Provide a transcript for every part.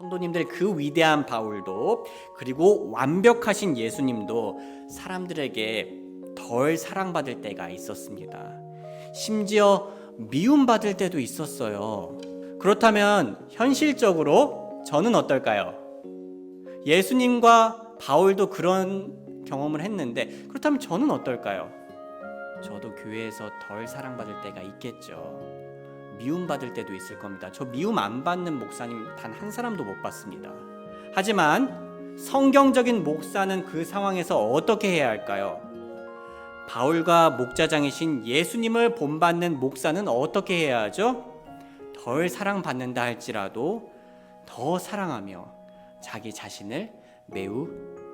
성도님들 그 위대한 바울도 그리고 완벽하신 예수님도 사람들에게 덜 사랑받을 때가 있었습니다. 심지어 미움받을 때도 있었어요. 그렇다면 현실적으로 저는 어떨까요? 예수님과 바울도 그런 경험을 했는데 그렇다면 저는 어떨까요? 저도 교회에서 덜 사랑받을 때가 있겠죠. 미움받을 때도 있을 겁니다. 저 미움 안 받는 목사님 단 한 사람도 못 봤습니다. 하지만 성경적인 목사는 그 상황에서 어떻게 해야 할까요? 바울과 목자장이신 예수님을 본받는 목사는 어떻게 해야 하죠? 덜 사랑받는다 할지라도 더 사랑하며 자기 자신을 매우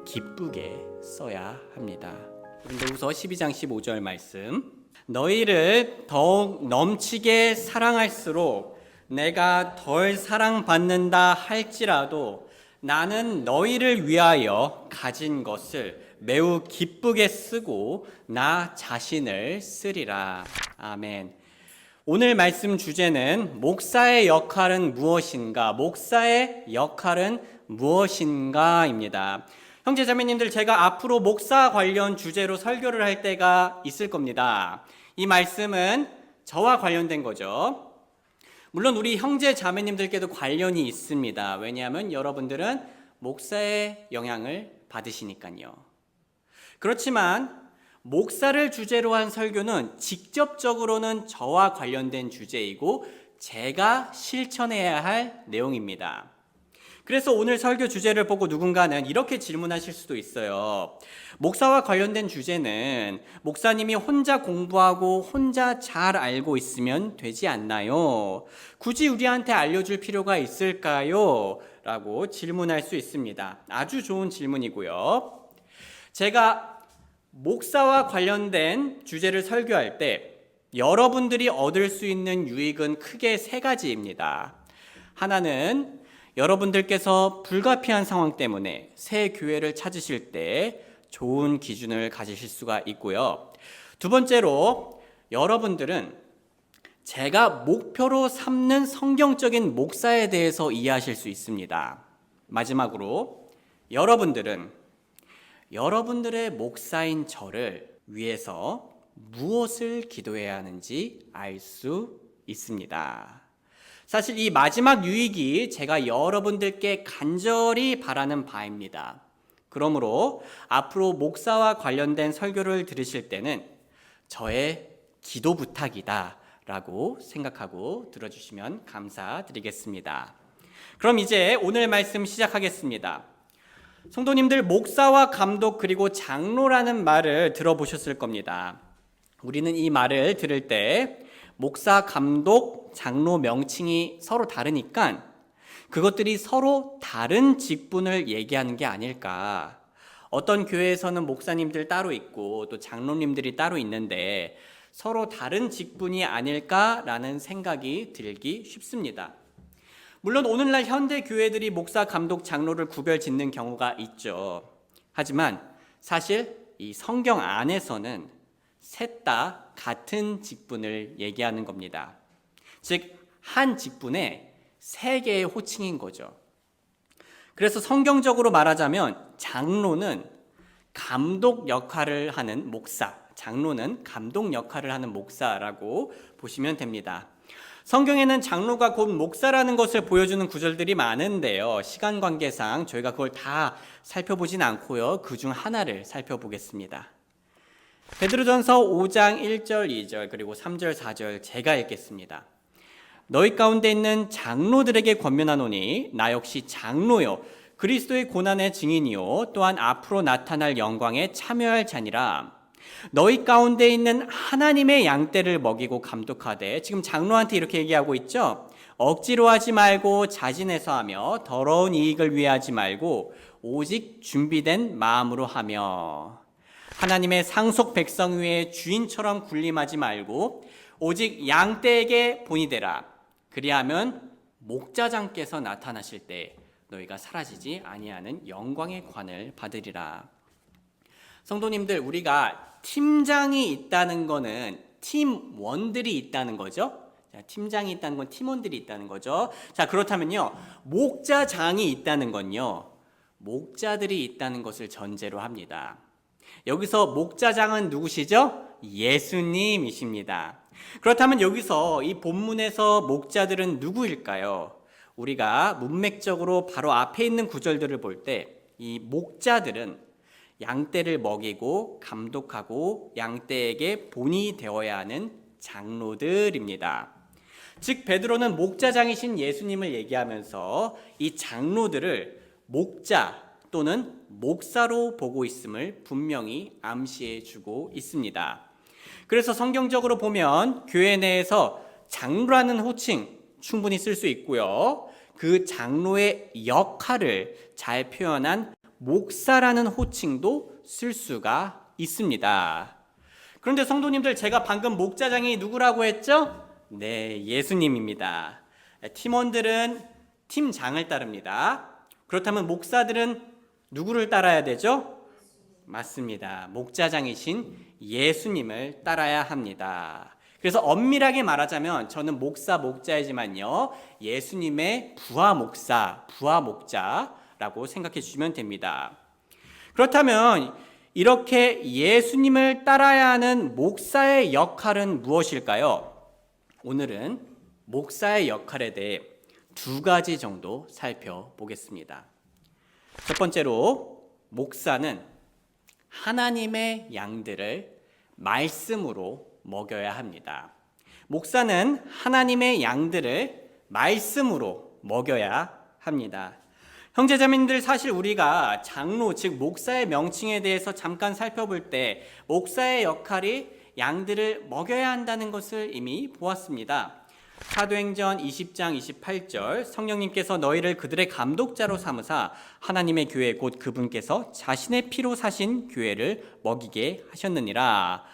기쁘게 써야 합니다. 고린도후서 12장 15절 말씀. 너희를 더욱 넘치게 사랑할수록 내가 덜 사랑받는다 할지라도 나는 너희를 위하여 가진 것을 매우 기쁘게 쓰고 나 자신을 쓰리라. 아멘. 오늘 말씀 주제는 목사의 역할은 무엇인가? 목사의 역할은 무엇인가입니다. 형제 자매님들 제가 앞으로 목사 관련 주제로 설교를 할 때가 있을 겁니다. 이 말씀은 저와 관련된 거죠. 물론 우리 형제 자매님들께도 관련이 있습니다. 왜냐하면 여러분들은 목사의 영향을 받으시니까요. 그렇지만 목사를 주제로 한 설교는 직접적으로는 저와 관련된 주제이고 제가 실천해야 할 내용입니다. 그래서 오늘 설교 주제를 보고 누군가는 이렇게 질문하실 수도 있어요. 목사와 관련된 주제는 목사님이 혼자 공부하고 혼자 잘 알고 있으면 되지 않나요? 굳이 우리한테 알려줄 필요가 있을까요? 라고 질문할 수 있습니다. 아주 좋은 질문이고요. 제가 목사와 관련된 주제를 설교할 때 여러분들이 얻을 수 있는 유익은 크게 세 가지입니다. 하나는 여러분들께서 불가피한 상황 때문에 새 교회를 찾으실 때 좋은 기준을 가지실 수가 있고요. 두 번째로 여러분들은 제가 목표로 삼는 성경적인 목사에 대해서 이해하실 수 있습니다. 마지막으로 여러분들은 여러분들의 목사인 저를 위해서 무엇을 기도해야 하는지 알 수 있습니다. 사실 이 마지막 유익이 제가 여러분들께 간절히 바라는 바입니다. 그러므로 앞으로 목사와 관련된 설교를 들으실 때는 저의 기도 부탁이다 라고 생각하고 들어주시면 감사드리겠습니다. 그럼 이제 오늘 말씀 시작하겠습니다. 성도님들 목사와 감독 그리고 장로라는 말을 들어보셨을 겁니다. 우리는 이 말을 들을 때 목사, 감독, 장로 명칭이 서로 다르니까 그것들이 서로 다른 직분을 얘기하는 게 아닐까. 어떤 교회에서는 목사님들 따로 있고 또 장로님들이 따로 있는데 서로 다른 직분이 아닐까라는 생각이 들기 쉽습니다. 물론 오늘날 현대 교회들이 목사, 감독, 장로를 구별 짓는 경우가 있죠. 하지만 사실 이 성경 안에서는 셋 다 같은 직분을 얘기하는 겁니다. 즉, 한 직분에 세 개의 호칭인 거죠. 그래서 성경적으로 말하자면 장로는 감독 역할을 하는 목사, 장로는 감독 역할을 하는 목사라고 보시면 됩니다. 성경에는 장로가 곧 목사라는 것을 보여주는 구절들이 많은데요. 시간 관계상 저희가 그걸 다 살펴보진 않고요. 그 중 하나를 살펴보겠습니다. 베드로전서 5장 1절, 2절 그리고 3절, 4절 제가 읽겠습니다. 너희 가운데 있는 장로들에게 권면하노니 나 역시 장로요 그리스도의 고난의 증인이요 또한 앞으로 나타날 영광에 참여할 자니라 너희 가운데 있는 하나님의 양떼를 먹이고 감독하되 지금 장로한테 이렇게 얘기하고 있죠. 억지로 하지 말고 자진해서 하며 더러운 이익을 위해 하지 말고 오직 준비된 마음으로 하며 하나님의 상속 백성 위에 주인처럼 군림하지 말고 오직 양떼에게 본이 되라. 그리하면 목자장께서 나타나실 때 너희가 사라지지 아니하는 영광의 관을 받으리라. 성도님들 우리가 팀장이 있다는 거는 팀원들이 있다는 거죠. 자, 팀장이 있다는 건 팀원들이 있다는 거죠. 자, 그렇다면요. 목자장이 있다는 건요. 목자들이 있다는 것을 전제로 합니다. 여기서 목자장은 누구시죠? 예수님이십니다. 그렇다면 여기서 이 본문에서 목자들은 누구일까요? 우리가 문맥적으로 바로 앞에 있는 구절들을 볼 때 이 목자들은 양떼를 먹이고 감독하고 양떼에게 본이 되어야 하는 장로들입니다. 즉 베드로는 목자장이신 예수님을 얘기하면서 이 장로들을 목자 또는 목사로 보고 있음을 분명히 암시해 주고 있습니다. 그래서 성경적으로 보면 교회 내에서 장로라는 호칭 충분히 쓸 수 있고요. 그 장로의 역할을 잘 표현한 목사라는 호칭도 쓸 수가 있습니다. 그런데 성도님들 제가 방금 목자장이 누구라고 했죠? 네, 예수님입니다. 팀원들은 팀장을 따릅니다. 그렇다면 목사들은 누구를 따라야 되죠? 맞습니다. 목자장이신 예수님을 따라야 합니다. 그래서 엄밀하게 말하자면 저는 목사 목자이지만요. 예수님의 부하 목사, 부하 목자라고 생각해 주시면 됩니다. 그렇다면 이렇게 예수님을 따라야 하는 목사의 역할은 무엇일까요? 오늘은 목사의 역할에 대해 두 가지 정도 살펴보겠습니다. 첫 번째로 목사는 하나님의 양들을 말씀으로 먹여야 합니다. 목사는 하나님의 양들을 말씀으로 먹여야 합니다. 형제자매님들 사실 우리가 장로 즉 목사의 명칭에 대해서 잠깐 살펴볼 때 목사의 역할이 양들을 먹여야 한다는 것을 이미 보았습니다. 사도행전 20장 28절 성령님께서 너희를 그들의 감독자로 삼으사 하나님의 교회 곧 그분께서 자신의 피로 사신 교회를 먹이게 하셨느니라.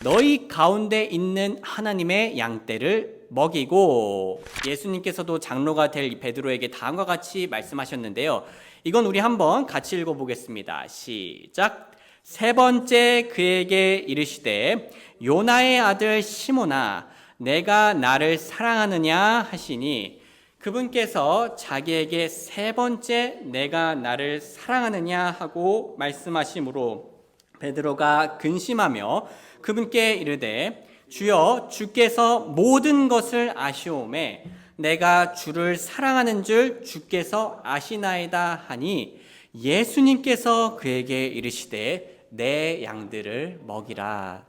너희 가운데 있는 하나님의 양떼를 먹이고 예수님께서도 장로가 될 베드로에게 다음과 같이 말씀하셨는데요. 이건 우리 한번 같이 읽어 보겠습니다. 시작. 세 번째 그에게 이르시되 요나의 아들 시모나 내가 나를 사랑하느냐 하시니 그분께서 자기에게 세 번째 내가 나를 사랑하느냐 하고 말씀하시므로 베드로가 근심하며 그분께 이르되 주여 주께서 모든 것을 아시오매 내가 주를 사랑하는 줄 주께서 아시나이다 하니 예수님께서 그에게 이르시되 내 양들을 먹이라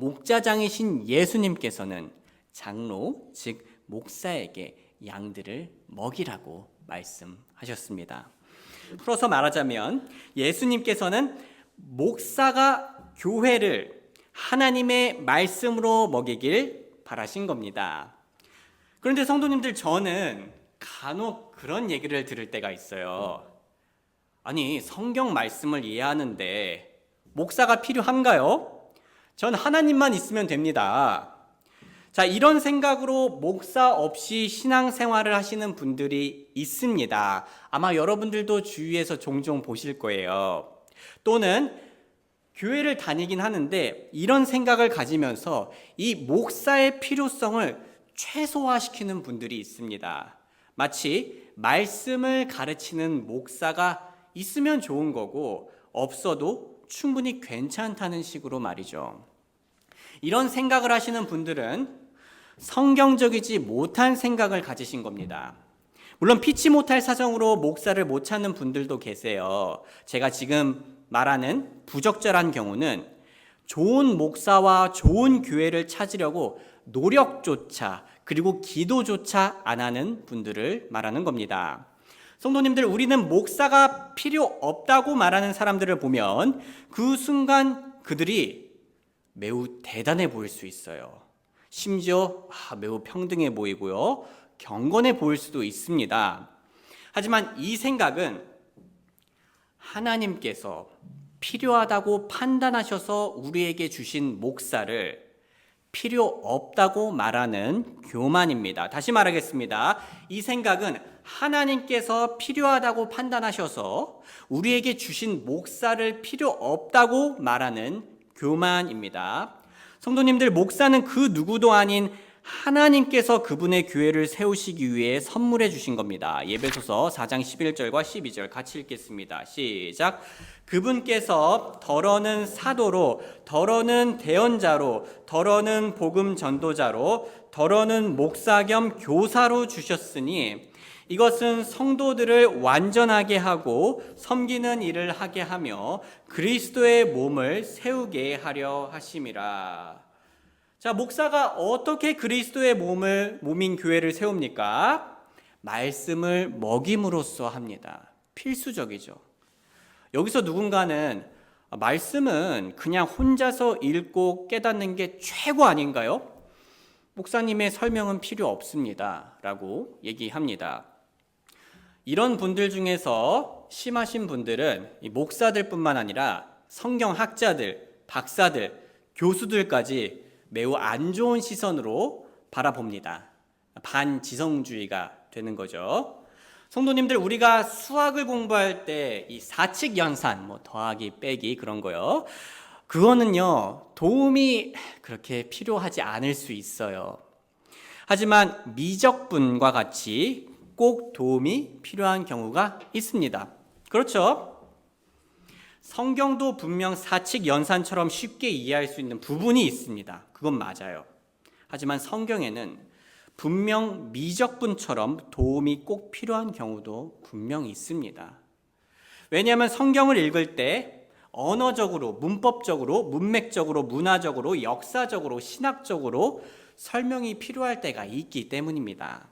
목자장이신 예수님께서는 장로 즉 목사에게 양들을 먹이라고 말씀하셨습니다. 풀어서 말하자면 예수님께서는 목사가 교회를 하나님의 말씀으로 먹이길 바라신 겁니다. 그런데 성도님들 저는 간혹 그런 얘기를 들을 때가 있어요. 아니, 성경 말씀을 이해하는데 목사가 필요한가요? 전 하나님만 있으면 됩니다. 자, 이런 생각으로 목사 없이 신앙생활을 하시는 분들이 있습니다. 아마 여러분들도 주위에서 종종 보실 거예요. 또는 교회를 다니긴 하는데 이런 생각을 가지면서 이 목사의 필요성을 최소화시키는 분들이 있습니다. 마치 말씀을 가르치는 목사가 있으면 좋은 거고 없어도 충분히 괜찮다는 식으로 말이죠. 이런 생각을 하시는 분들은 성경적이지 못한 생각을 가지신 겁니다. 물론 피치 못할 사정으로 목사를 못 찾는 분들도 계세요. 제가 지금 말하는 부적절한 경우는 좋은 목사와 좋은 교회를 찾으려고 노력조차 그리고 기도조차 안 하는 분들을 말하는 겁니다. 성도님들, 우리는 목사가 필요 없다고 말하는 사람들을 보면 그 순간 그들이 매우 대단해 보일 수 있어요. 심지어 아, 매우 평등해 보이고요. 경건해 보일 수도 있습니다. 하지만 이 생각은 하나님께서 필요하다고 판단하셔서 우리에게 주신 목사를 필요 없다고 말하는 교만입니다. 다시 말하겠습니다. 이 생각은 하나님께서 필요하다고 판단하셔서 우리에게 주신 목사를 필요 없다고 말하는 교만입니다. 성도님들, 목사는 그 누구도 아닌 하나님께서 그분의 교회를 세우시기 위해 선물해 주신 겁니다. 예배소서 4장 11절과 12절 같이 읽겠습니다. 시작. 그분께서 덜어는 사도로, 덜어는 대언자로, 덜어는 복음 전도자로, 덜어는 목사 겸 교사로 주셨으니 이것은 성도들을 완전하게 하고 섬기는 일을 하게 하며 그리스도의 몸을 세우게 하려 하심이라. 자, 목사가 어떻게 그리스도의 몸을 몸인 교회를 세웁니까? 말씀을 먹임으로써 합니다. 필수적이죠. 여기서 누군가는 말씀은 그냥 혼자서 읽고 깨닫는 게 최고 아닌가요? 목사님의 설명은 필요 없습니다. 라고 얘기합니다. 이런 분들 중에서 심하신 분들은 이 목사들뿐만 아니라 성경학자들, 박사들, 교수들까지 매우 안 좋은 시선으로 바라봅니다. 반지성주의가 되는 거죠. 성도님들 우리가 수학을 공부할 때 이 사칙 연산 뭐 더하기 빼기 그런 거요. 그거는요. 도움이 그렇게 필요하지 않을 수 있어요. 하지만 미적분과 같이 꼭 도움이 필요한 경우가 있습니다. 그렇죠? 성경도 분명 사칙 연산처럼 쉽게 이해할 수 있는 부분이 있습니다. 그건 맞아요. 하지만 성경에는 분명 미적분처럼 도움이 꼭 필요한 경우도 분명 있습니다. 왜냐하면 성경을 읽을 때 언어적으로, 문법적으로, 문맥적으로, 문화적으로, 역사적으로, 신학적으로 설명이 필요할 때가 있기 때문입니다.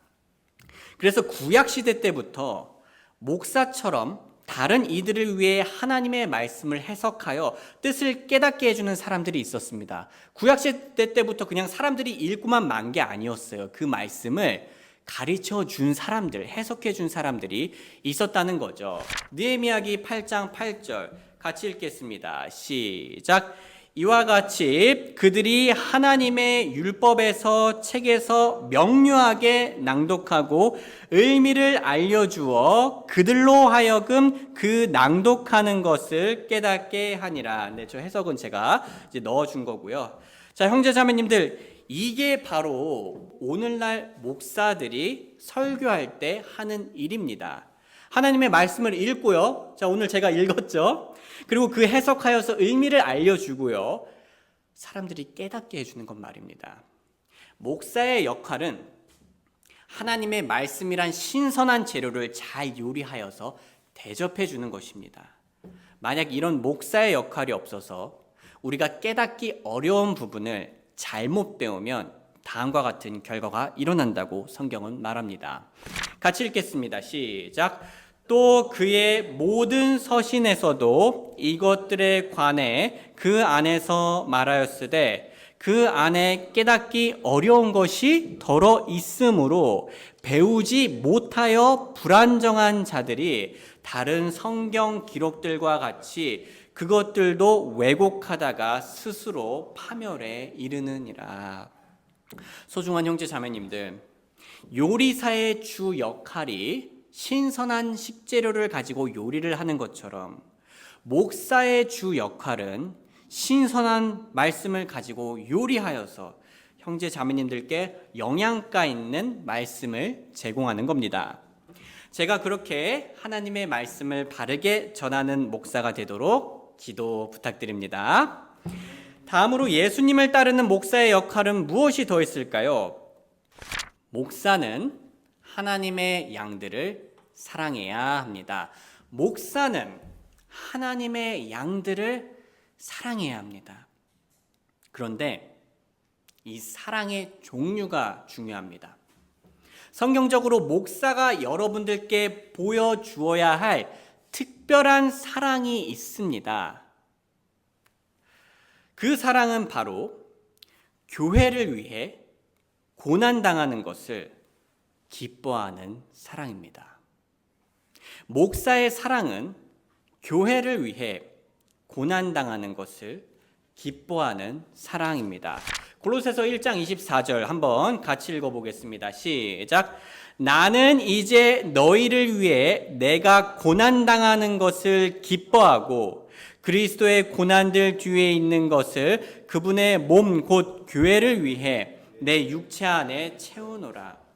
그래서 구약 시대 때부터 목사처럼 다른 이들을 위해 하나님의 말씀을 해석하여 뜻을 깨닫게 해주는 사람들이 있었습니다. 구약 시대 때부터 그냥 사람들이 읽고만 만 게 아니었어요. 그 말씀을 가르쳐 준 사람들, 해석해 준 사람들이 있었다는 거죠. 느헤미야기 8장 8절 같이 읽겠습니다. 시작. 이와 같이 그들이 하나님의 율법에서 책에서 명료하게 낭독하고 의미를 알려주어 그들로 하여금 그 낭독하는 것을 깨닫게 하니라. 네, 저 해석은 제가 이제 넣어준 거고요. 자, 형제 자매님들, 이게 바로 오늘날 목사들이 설교할 때 하는 일입니다. 하나님의 말씀을 읽고요. 자, 오늘 제가 읽었죠. 그리고 그 해석하여서 의미를 알려주고요. 사람들이 깨닫게 해주는 것 말입니다. 목사의 역할은 하나님의 말씀이란 신선한 재료를 잘 요리하여서 대접해 주는 것입니다. 만약 이런 목사의 역할이 없어서 우리가 깨닫기 어려운 부분을 잘못 배우면 다음과 같은 결과가 일어난다고 성경은 말합니다. 같이 읽겠습니다. 시작. 또 그의 모든 서신에서도 이것들에 관해 그 안에서 말하였으되 그 안에 깨닫기 어려운 것이 더러 있으므로 배우지 못하여 불안정한 자들이 다른 성경 기록들과 같이 그것들도 왜곡하다가 스스로 파멸에 이르느니라. 소중한 형제 자매님들, 요리사의 주 역할이 신선한 식재료를 가지고 요리를 하는 것처럼 목사의 주 역할은 신선한 말씀을 가지고 요리하여서 형제 자매님들께 영양가 있는 말씀을 제공하는 겁니다. 제가 그렇게 하나님의 말씀을 바르게 전하는 목사가 되도록 기도 부탁드립니다. 다음으로 예수님을 따르는 목사의 역할은 무엇이 더 있을까요? 목사는 하나님의 양들을 사랑해야 합니다. 목사는 하나님의 양들을 사랑해야 합니다. 그런데 이 사랑의 종류가 중요합니다. 성경적으로 목사가 여러분들께 보여주어야 할 특별한 사랑이 있습니다. 그 사랑은 바로 교회를 위해 고난당하는 것을 기뻐하는 사랑입니다. 목사의 사랑은 교회를 위해 고난당하는 것을 기뻐하는 사랑입니다. 골로새서 1장 24절 한번 같이 읽어 보겠습니다. 시작. 나는 이제 너희를 위해 내가 고난 당하는 것을 기뻐하고 그리스도의 고난들 뒤에 있는 것을 그분의 몸 곧 교회를 위해 내 육체 안에 채우노라.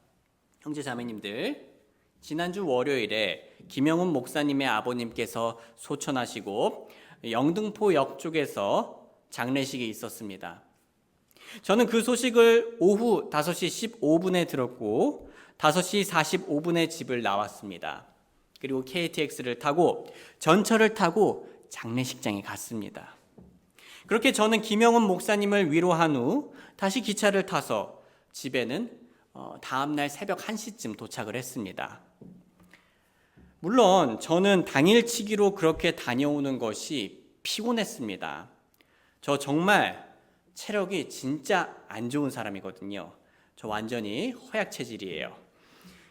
형제 자매님들, 지난주 월요일에 김영훈 목사님의 아버님께서 소천하시고 영등포역 쪽에서 장례식이 있었습니다. 저는 그 소식을 오후 5시 15분에 들었고 5시 45분에 집을 나왔습니다. 그리고 KTX를 타고 전철을 타고 장례식장에 갔습니다. 그렇게 저는 김영훈 목사님을 위로한 후 다시 기차를 타서 집에는 어, 다음 날 새벽 1시쯤 도착을 했습니다. 물론 저는 당일치기로 그렇게 다녀오는 것이 피곤했습니다. 저 정말 체력이 진짜 안 좋은 사람이거든요. 저 완전히 허약 체질이에요.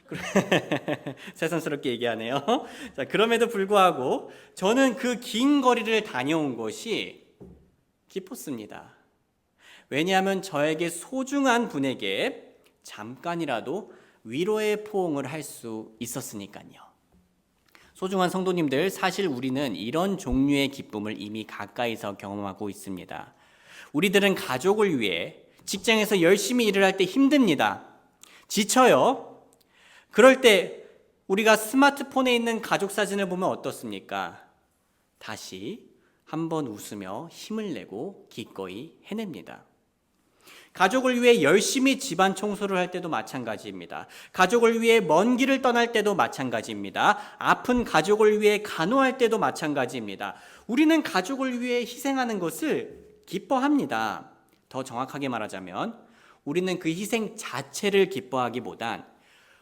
새삼스럽게 얘기하네요. 자, 그럼에도 불구하고 저는 그 긴 거리를 다녀온 것이 기뻤습니다. 왜냐하면 저에게 소중한 분에게 잠깐이라도 위로의 포옹을 할 수 있었으니까요. 소중한 성도님들, 사실 우리는 이런 종류의 기쁨을 이미 가까이서 경험하고 있습니다. 우리들은 가족을 위해 직장에서 열심히 일을 할 때 힘듭니다. 지쳐요. 그럴 때 우리가 스마트폰에 있는 가족 사진을 보면 어떻습니까? 다시 한번 웃으며 힘을 내고 기꺼이 해냅니다. 가족을 위해 열심히 집안 청소를 할 때도 마찬가지입니다. 가족을 위해 먼 길을 떠날 때도 마찬가지입니다. 아픈 가족을 위해 간호할 때도 마찬가지입니다. 우리는 가족을 위해 희생하는 것을 기뻐합니다. 더 정확하게 말하자면 우리는 그 희생 자체를 기뻐하기보단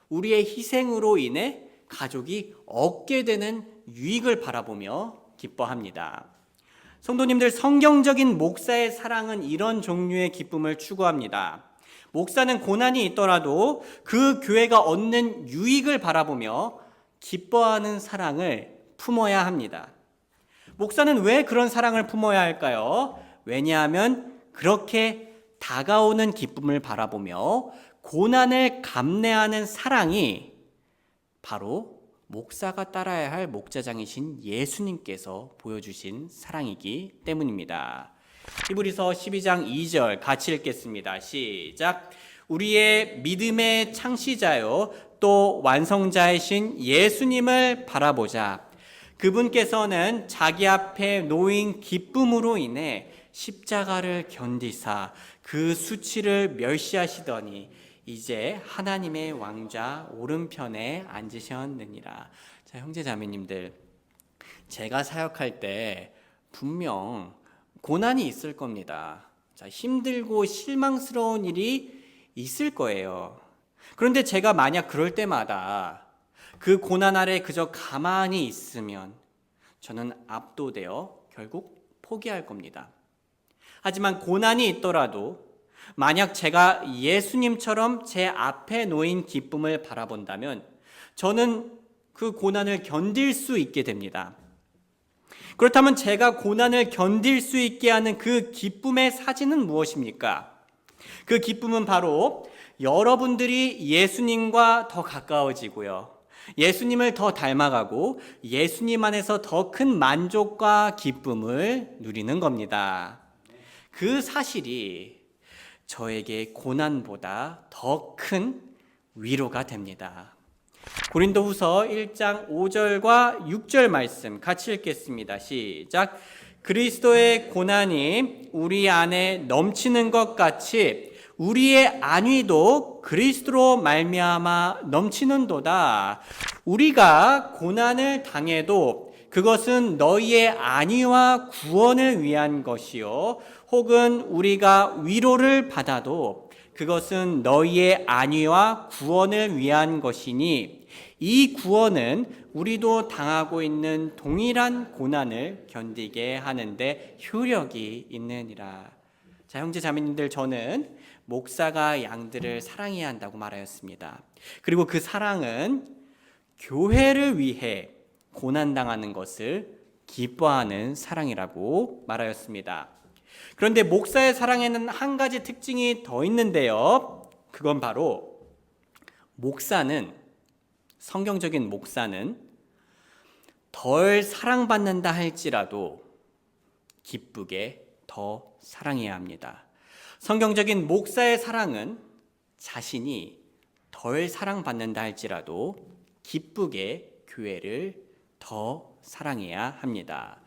우리의 희생으로 인해 가족이 얻게 되는 유익을 바라보며 기뻐합니다. 성도님들 성경적인 목사의 사랑은 이런 종류의 기쁨을 추구합니다. 목사는 고난이 있더라도 그 교회가 얻는 유익을 바라보며 기뻐하는 사랑을 품어야 합니다. 목사는 왜 그런 사랑을 품어야 할까요? 왜냐하면 그렇게 다가오는 기쁨을 바라보며 고난을 감내하는 사랑이 바로 목사가 따라야 할 목자장이신 예수님께서 보여주신 사랑이기 때문입니다. 히브리서 12장 2절 같이 읽겠습니다. 시작. 우리의 믿음의 창시자요 또 완성자이신 예수님을 바라보자. 그분께서는 자기 앞에 놓인 기쁨으로 인해 십자가를 견디사 그 수치를 멸시하시더니 이제 하나님의 왕좌 오른편에 앉으셨느니라. 자, 형제 자매님들. 제가 사역할 때 분명 고난이 있을 겁니다. 자, 힘들고 실망스러운 일이 있을 거예요. 그런데 제가 만약 그럴 때마다 그 고난 아래 그저 가만히 있으면 저는 압도되어 결국 포기할 겁니다. 하지만 고난이 있더라도 만약 제가 예수님처럼 제 앞에 놓인 기쁨을 바라본다면 저는 그 고난을 견딜 수 있게 됩니다. 그렇다면 제가 고난을 견딜 수 있게 하는 그 기쁨의 사진은 무엇입니까? 그 기쁨은 바로 여러분들이 예수님과 더 가까워지고요. 예수님을 더 닮아가고 예수님 안에서 더 큰 만족과 기쁨을 누리는 겁니다. 그 사실이 저에게 고난보다 더 큰 위로가 됩니다. 고린도 후서 1장 5절과 6절 말씀 같이 읽겠습니다. 시작. 그리스도의 고난이 우리 안에 넘치는 것 같이 우리의 안위도 그리스도로 말미암아 넘치는도다. 우리가 고난을 당해도 그것은 너희의 안위와 구원을 위한 것이요 혹은 우리가 위로를 받아도 그것은 너희의 안위와 구원을 위한 것이니 이 구원은 우리도 당하고 있는 동일한 고난을 견디게 하는데 효력이 있느니라. 자, 형제 자매님들 저는 목사가 양들을 사랑해야 한다고 말하였습니다. 그리고 그 사랑은 교회를 위해 고난 당하는 것을 기뻐하는 사랑이라고 말하였습니다. 그런데 목사의 사랑에는 한 가지 특징이 더 있는데요. 그건 바로 목사는 성경적인 목사는 덜 사랑받는다 할지라도 기쁘게 더 사랑해야 합니다. 성경적인 목사의 사랑은 자신이 덜 사랑받는다 할지라도 기쁘게 교회를 더 사랑해야 합니다.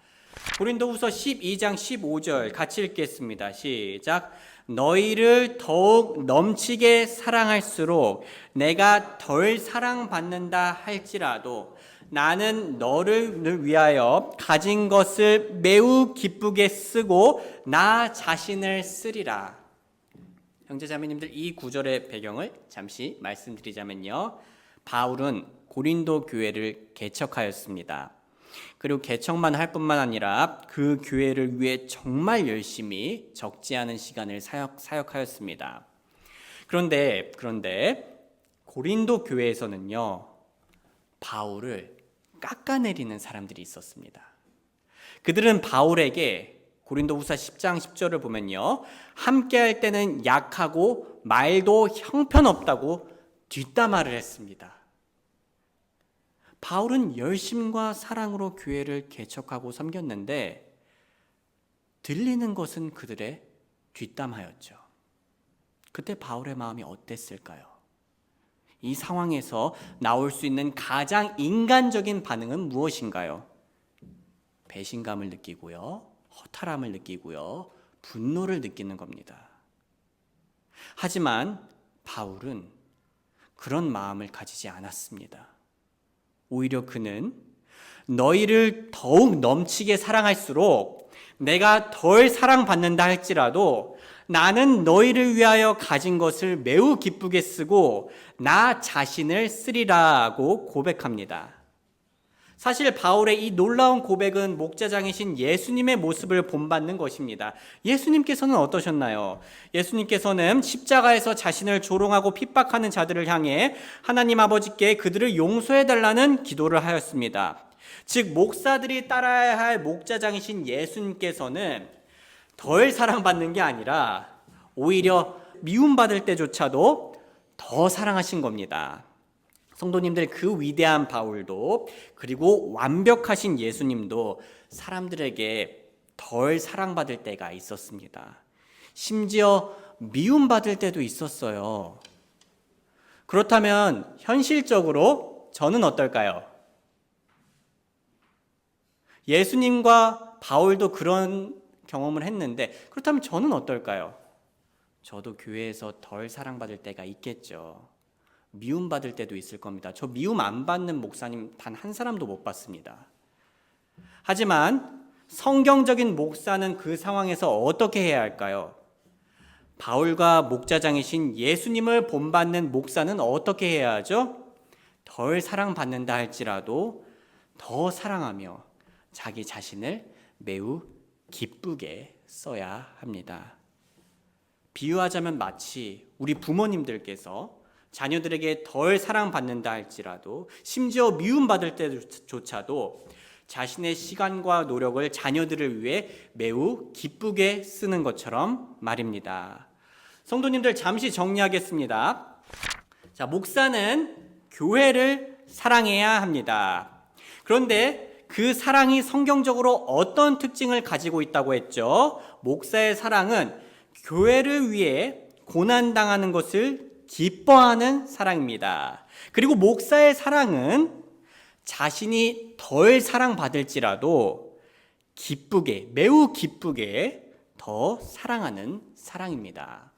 고린도후서 12장 15절 같이 읽겠습니다. 시작. 너희를 더욱 넘치게 사랑할수록 내가 덜 사랑받는다 할지라도 나는 너를 위하여 가진 것을 매우 기쁘게 쓰고 나 자신을 쓰리라. 형제자매님들 이 구절의 배경을 잠시 말씀드리자면요. 바울은 고린도 교회를 개척하였습니다. 그리고 개척만 할 뿐만 아니라 그 교회를 위해 정말 열심히 적지 않은 시간을 사역, 사역하였습니다. 그런데 그런데 고린도 교회에서는요. 바울을 깎아내리는 사람들이 있었습니다. 그들은 바울에게 고린도후서 10장 10절을 보면요. 함께 할 때는 약하고 말도 형편없다고 뒷담화를 했습니다. 바울은 열심과 사랑으로 교회를 개척하고 섬겼는데 들리는 것은 그들의 뒷담화였죠. 그때 바울의 마음이 어땠을까요? 이 상황에서 나올 수 있는 가장 인간적인 반응은 무엇인가요? 배신감을 느끼고요. 허탈함을 느끼고요. 분노를 느끼는 겁니다. 하지만 바울은 그런 마음을 가지지 않았습니다. 오히려 그는 너희를 더욱 넘치게 사랑할수록 내가 덜 사랑받는다 할지라도 나는 너희를 위하여 가진 것을 매우 기쁘게 쓰고 나 자신을 쓰리라고 고백합니다. 사실 바울의 이 놀라운 고백은 목자장이신 예수님의 모습을 본받는 것입니다. 예수님께서는 어떠셨나요? 예수님께서는 십자가에서 자신을 조롱하고 핍박하는 자들을 향해 하나님 아버지께 그들을 용서해 달라는 기도를 하였습니다. 즉 목사들이 따라야 할 목자장이신 예수님께서는 덜 사랑받는 게 아니라 오히려 미움받을 때조차도 더 사랑하신 겁니다. 성도님들 그 위대한 바울도 그리고 완벽하신 예수님도 사람들에게 덜 사랑받을 때가 있었습니다. 심지어 미움받을 때도 있었어요. 그렇다면 현실적으로 저는 어떨까요? 예수님과 바울도 그런 경험을 했는데 그렇다면 저는 어떨까요? 저도 교회에서 덜 사랑받을 때가 있겠죠. 미움 받을 때도 있을 겁니다. 저 미움 안 받는 목사님 단 한 사람도 못 봤습니다. 하지만 성경적인 목사는 그 상황에서 어떻게 해야 할까요? 바울과 목자장이신 예수님을 본받는 목사는 어떻게 해야 하죠? 덜 사랑받는다 할지라도 더 사랑하며 자기 자신을 매우 기쁘게 써야 합니다. 비유하자면 마치 우리 부모님들께서 자녀들에게 덜 사랑받는다 할지라도 심지어 미움받을 때조차도 자신의 시간과 노력을 자녀들을 위해 매우 기쁘게 쓰는 것처럼 말입니다. 성도님들 잠시 정리하겠습니다. 자, 목사는 교회를 사랑해야 합니다. 그런데 그 사랑이 성경적으로 어떤 특징을 가지고 있다고 했죠? 목사의 사랑은 교회를 위해 고난당하는 것을 기뻐하는 사랑입니다. 그리고 목사의 사랑은 자신이 덜 사랑받을지라도 기쁘게, 매우 기쁘게 더 사랑하는 사랑입니다.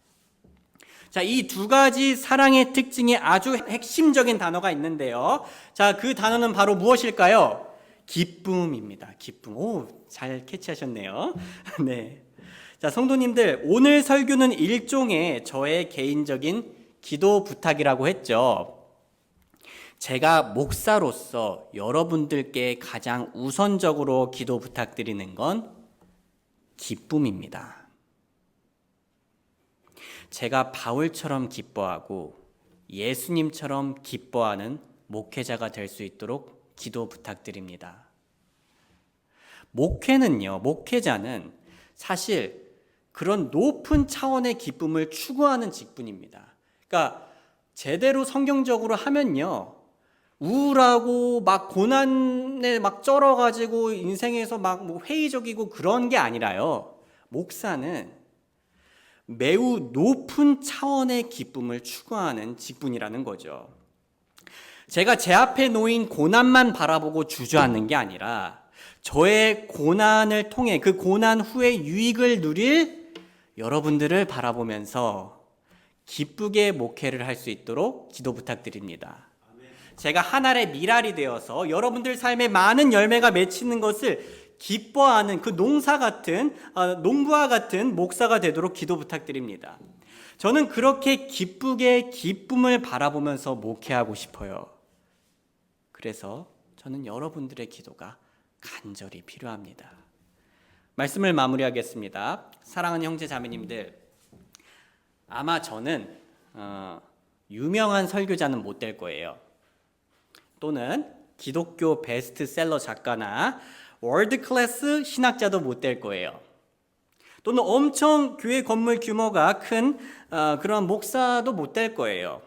자, 이 두 가지 사랑의 특징이 아주 핵심적인 단어가 있는데요. 자, 그 단어는 바로 무엇일까요? 기쁨입니다. 기쁨. 오, 잘 캐치하셨네요. 네. 자, 성도님들, 오늘 설교는 일종의 저의 개인적인 기도 부탁이라고 했죠. 제가 목사로서 여러분들께 가장 우선적으로 기도 부탁드리는 건 기쁨입니다. 제가 바울처럼 기뻐하고 예수님처럼 기뻐하는 목회자가 될 수 있도록 기도 부탁드립니다. 목회는요, 목회자는 사실 그런 높은 차원의 기쁨을 추구하는 직분입니다. 그러니까 제대로 성경적으로 하면요. 우울하고 막 고난에 막 쩔어가지고 인생에서 막 뭐 회의적이고 그런 게 아니라요. 목사는 매우 높은 차원의 기쁨을 추구하는 직분이라는 거죠. 제가 제 앞에 놓인 고난만 바라보고 주저앉는 게 아니라 저의 고난을 통해 그 고난 후에 유익을 누릴 여러분들을 바라보면서 기쁘게 목회를 할 수 있도록 기도 부탁드립니다. 제가 하나의 미랄이 되어서 여러분들 삶에 많은 열매가 맺히는 것을 기뻐하는 그 농사 같은 아, 농부와 같은 목사가 되도록 기도 부탁드립니다. 저는 그렇게 기쁘게 기쁨을 바라보면서 목회하고 싶어요. 그래서 저는 여러분들의 기도가 간절히 필요합니다. 말씀을 마무리하겠습니다. 사랑하는 형제 자매님들, 아마 저는 어, 유명한 설교자는 못 될 거예요. 또는 기독교 베스트셀러 작가나 월드 클래스 신학자도 못 될 거예요. 또는 엄청 교회 건물 규모가 큰 어, 그런 목사도 못 될 거예요.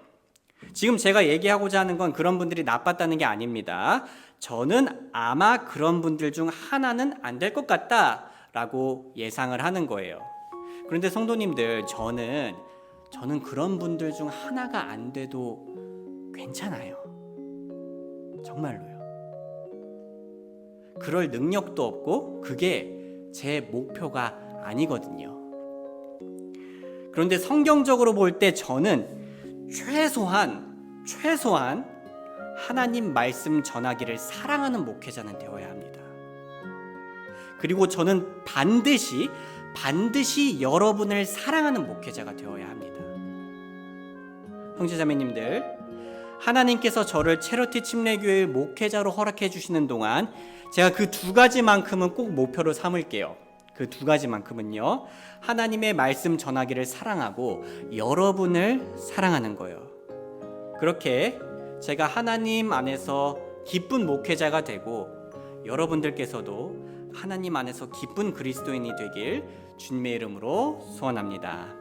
지금 제가 얘기하고자 하는 건 그런 분들이 나빴다는 게 아닙니다. 저는 아마 그런 분들 중 하나는 안 될 것 같다라고 예상을 하는 거예요. 그런데 성도님들, 저는 저는 그런 분들 중 하나가 안 돼도 괜찮아요. 정말로요. 그럴 능력도 없고 그게 제 목표가 아니거든요. 그런데 성경적으로 볼 때 저는 최소한 최소한 하나님 말씀 전하기를 사랑하는 목회자는 되어야 합니다. 그리고 저는 반드시 반드시 여러분을 사랑하는 목회자가 되어야 합니다. 형제자매님들, 하나님께서 저를 체러티 침례교회 목회자로 허락해 주시는 동안 제가 그 두 가지만큼은 꼭 목표로 삼을게요. 그 두 가지만큼은요. 하나님의 말씀 전하기를 사랑하고 여러분을 사랑하는 거예요. 그렇게 제가 하나님 안에서 기쁜 목회자가 되고 여러분들께서도 하나님 안에서 기쁜 그리스도인이 되길 주님의 이름으로 소원합니다.